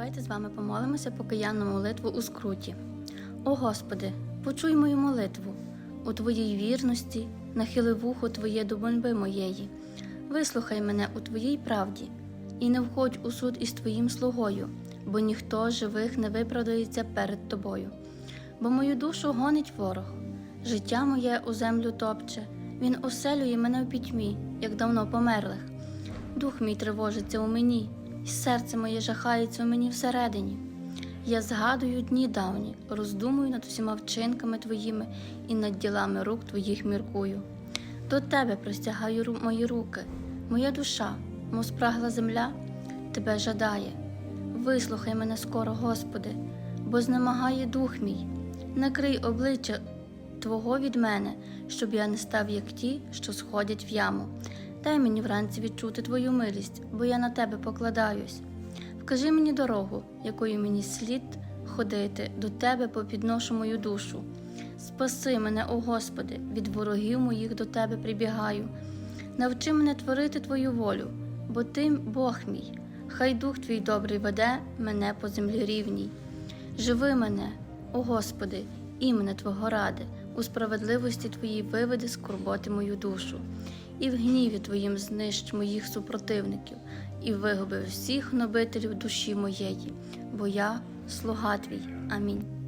Давайте з вами помолимося покаянну молитву у скруті. О Господи, почуй мою молитву у Твоїй вірності, нахили вухо Твоє до боньби моєї. Вислухай мене у Твоїй правді, і не входь у суд із Твоїм слугою, бо ніхто живих не виправдається перед Тобою. Бо мою душу гонить ворог, життя моє у землю топче, він оселює мене в пітьмі, як давно померлих. Дух мій тривожиться у мені, серце моє жахається у мені всередині. Я згадую дні давні, роздумую над усіма вчинками твоїми і над ділами рук твоїх міркую. До тебе простягаю мої руки, моя душа, мов спрагла земля, тебе жадає. Вислухай мене скоро, Господи, бо знемагає дух мій. Накрий обличчя Твого від мене, щоб я не став як ті, що сходять в яму. Дай мені вранці відчути Твою милість, бо я на тебе покладаюсь. Вкажи мені дорогу, якою мені слід ходити, до тебе попідношу мою душу. Спаси мене, о Господи, від ворогів моїх до тебе прибігаю. Навчи мене творити Твою волю, бо Ти Бог мій. Хай дух твій добрий веде мене по землі рівній. Живи мене, о Господи, імене Твого ради, у справедливості Твоїй виведи скорботи мою душу, і в гніві Твоїм знищ моїх супротивників, і вигуби всіх нобителів душі моєї, бо я слуга Твій. Амінь.